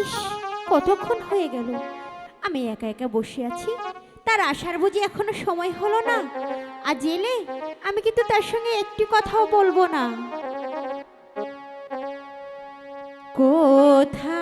ইস, কতক্ষণ হয়ে গেল? আমি একা একা বসে আছি, তার আসার বুঝি এখনও সময় হলো না। আর জেলে, আমি কিন্তু তার সঙ্গে একটি কথাও বলব না। কোথায়